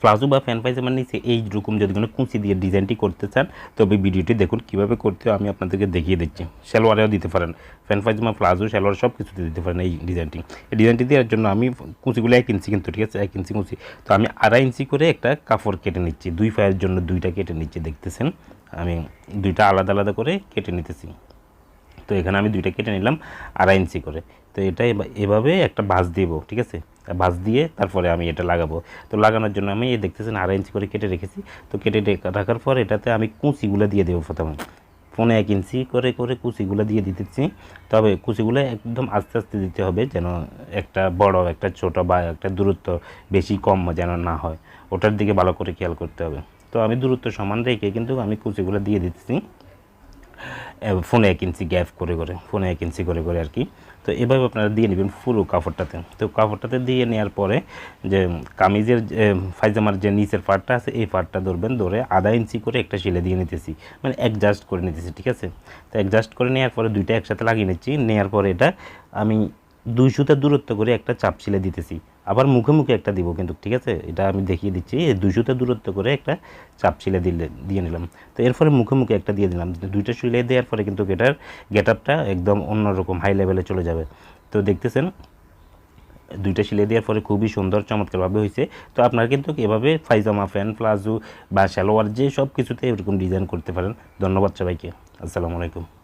Palazzo বা fan পাইজামার নিচে এইরকম যদি কোনো কুঁচি দিয়ে ডিজাইনটি করতে চান, তবে ভিডিওটি দেখুন, কীভাবে করতে আমি আপনাদেরকে দেখিয়ে দিচ্ছি। সালোয়ারেও দিতে পারেন। ফ্যান পাইজামা প্লাজো সালোয়ার সব কিছুতে দিতে পারেন এই ডিজাইনটি এই ডিজাইনটি দেওয়ার জন্য আমি কুঁচিগুলো এক ইঞ্চি কিন্তু, ঠিক আছে? এক ইঞ্চি কুচি। তো আমি আড়াই ইঞ্চি করে একটা কাপড় কেটে নিচ্ছি। দুই পায়ের জন্য দুইটা কেটে নিচ্ছি, দেখতেছেন? আমি দুইটা আলাদা আলাদা করে কেটে নিতেছি। তো এখানে আমি দুইটা কেটে নিলাম, আড়াই ইঞ্চি করে। তো এটা এভাবে একটা ভাঁজ দেবো, ঠিক আছে? ভাঁজ দিয়ে তারপরে আমি এটা লাগাবো। তো লাগানোর জন্য আমি, এই দেখতেছেন, আড়াই ইঞ্চি করে কেটে রেখেছি। তো কেটে রেখে- রাখার পর এটাতে আমি কুচিগুলো দিয়ে দেবো প্রথমে। ফোনে এক ইঞ্চি করে করে কুচিগুলো দিয়ে দিতেছি। তবে কুচিগুলো একদম আস্তে আস্তে দিতে হবে যেন একটা বড়, একটা ছোট বা একটা দূরত্ব বেশি কম যেন না হয়। ওটার দিকে ভালো করে খেয়াল করতে হবে। তো আমি দূরত্ব সমান রেখে কিন্তু আমি কুচিগুলো দিয়ে দিচ্ছি এ- ফোনে এক ইঞ্চি গ্যাপ করে করে, ফোনে এক ইঞ্চি করে করে আর কি। তো এভাবে আপনারা দিয়ে নেবেন পুরো কাপড়টাতে। তো কাপড়টাতে দিয়ে নেওয়ার পরে যে কামিজের ফাইজামার যে নিচের পার্টটা আছে, এই পার্টটা ধরবেন, ধরে আধা ইঞ্চি করে একটা সেলে দিয়ে নিতেছি। মানে অ্যাডজাস্ট করে নিতেছি, ঠিক আছে? তো অ্যাডজাস্ট করে নেওয়ার পরে দুইটা একসাথে লাগিয়ে নিচ্ছি। নেওয়ার পরে এটা আমি দুই সুতা দূরত্ব করে একটা চাপ ছিলে দিতেছি। আবার মুখে মুখে একটা দিব কিন্তু, ঠিক আছে? এটা আমি দেখিয়ে দিচ্ছি। দুই দূরত্ব করে একটা চাপ ছিলে দিলে, দিয়ে নিলাম। তো এরপরে মুখে মুখে একটা দিয়ে দিলাম। দুইটা সিলে দেওয়ার পরে কিন্তু এটার গেট আপটা একদম অন্যরকম হাই লেভেলে চলে যাবে। তো দেখতেছেন, দুইটা সিলে দেওয়ার পরে খুবই সুন্দর, চমৎকারভাবে হয়েছে তো আপনারা কিন্তু এভাবে ফাইজামা ফ্যান, প্লাজো বা সালোয়ার যে সব কিছুতে এরকম ডিজাইন করতে পারেন। ধন্যবাদ সবাইকে। আসসালামু আলাইকুম।